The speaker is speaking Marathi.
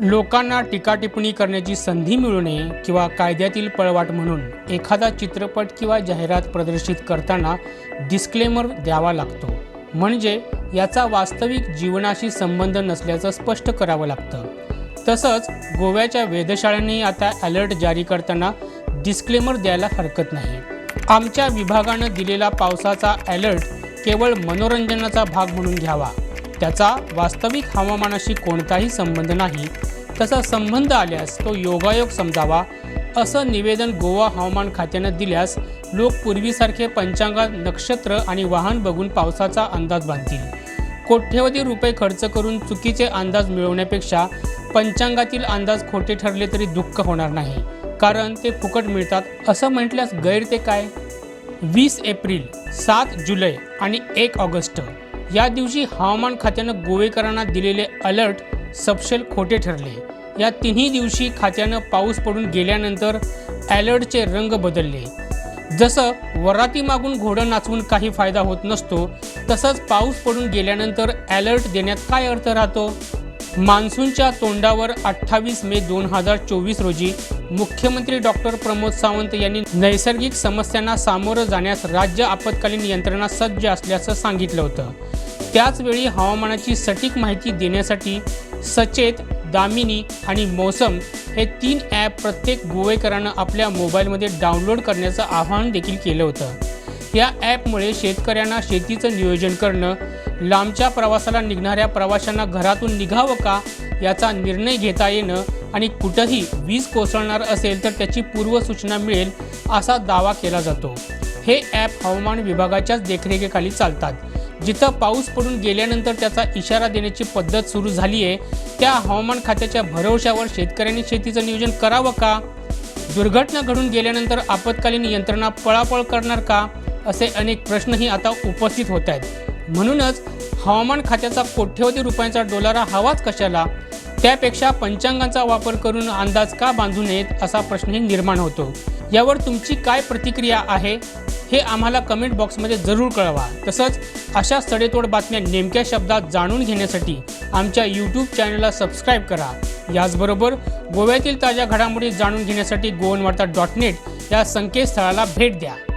लोकांना टीकाटिप्पणी करण्याची संधी मिळू नये किंवा कायद्यातील पळवाट म्हणून एखादा चित्रपट किंवा जाहिरात प्रदर्शित करताना डिस्क्लेमर द्यावा लागतो. म्हणजे याचा वास्तविक जीवनाशी संबंध नसल्याचं स्पष्ट करावं लागतं. तसंच गोव्याच्या वेधशाळांनी आता अलर्ट जारी करताना डिस्क्लेमर द्यायला हरकत नाही. आमच्या विभागानं दिलेला पावसाचा अलर्ट केवळ मनोरंजनाचा भाग म्हणून घ्यावा. त्याचा वास्तविक हवामानाशी कोणताही संबंध नाही. तसा संबंध आल्यास तो योगायोग समजावा असं निवेदन गोवा हवामान खात्यानं दिल्यास लोक पूर्वीसारखे पंचांगात नक्षत्र आणि वाहन बघून पावसाचा अंदाज बांधतील. कोट्यवधी रुपये खर्च करून चुकीचे अंदाज मिळवण्यापेक्षा पंचांगातील अंदाज खोटे ठरले तरी दुःख होणार नाही कारण ते फुकट मिळतात. असं म्हटल्यास गैर ते काय? वीस एप्रिल सात जुलै आणि एक ऑगस्ट. या दिवशी हवामान खात्यानं गोवेकरांना दिलेले अलर्ट सपशेल खोटे ठरले. या तिन्ही दिवशी खात्यानं पाऊस पडून गेल्यानंतर अलर्टचे रंग बदलले. जसं वराती मागून घोडं नाचवून काही फायदा होत नसतो तसंच पाऊस पडून गेल्यानंतर अलर्ट देण्यात काय अर्थ राहतो? मान्सूनच्या तोंडावर अठ्ठावीस मे दोन हजार चोवीस रोजी मुख्यमंत्री डॉक्टर प्रमोद सावंत यांनी नैसर्गिक समस्यांना सामोरं जाण्यास राज्य आपत्कालीन यंत्रणा सज्ज असल्याचं सांगितलं होतं. त्याचवेळी हवामानाची सटीक माहिती देण्यासाठी सचेत दामिनी आणि मौसम हे तीन ॲप प्रत्येक गोवेकरानं आपल्या मोबाईलमध्ये डाउनलोड करण्याचं आवाहन देखील केलं होतं. या ॲपमुळे शेतकऱ्यांना शेतीचं नियोजन करणं लांबच्या प्रवासाला निघणाऱ्या प्रवाशांना घरातून निघावं का याचा निर्णय घेता येणं आणि कुठंही वीज कोसळणार असेल तर त्याची पूर्वसूचना मिळेल असा दावा केला जातो. हे ॲप हवामान विभागाच्याच देखरेखीखाली चालतात. जिथं पाऊस पडून गेल्यानंतर त्याचा इशारा देण्याची पद्धत सुरू झाली आहे त्या हवामान खात्याच्या भरवशावर शेतकऱ्यांनी शेतीचं नियोजन करावं का? दुर्घटना घडून गेल्यानंतर आपत्कालीन यंत्रणा पळापळ करणार का? असे अनेक प्रश्नही आता उपस्थित होत आहेत. म्हणूनच हवामान खात्याचा कोट्यवधी रुपयांचा डोलारा हवाच कशाला? त्यापेक्षा पंचांगांचा वापर करून अंदाज का बांधू नयेत असा प्रश्नही निर्माण होतो. यावर तुमची काय प्रतिक्रिया आहे? हे आम्हाला कमेंट बॉक्समध्ये जरूर कळवा. तसंच अशा सडेतोड बातम्या नेमक्या शब्दात जाणून घेण्यासाठी आमच्या यूट्यूब चॅनलला सबस्क्राईब करा. याचबरोबर गोव्यातील ताज्या घडामोडी जाणून घेण्यासाठी गोवनवार्ता डॉट नेट या संकेतस्थळाला भेट द्या.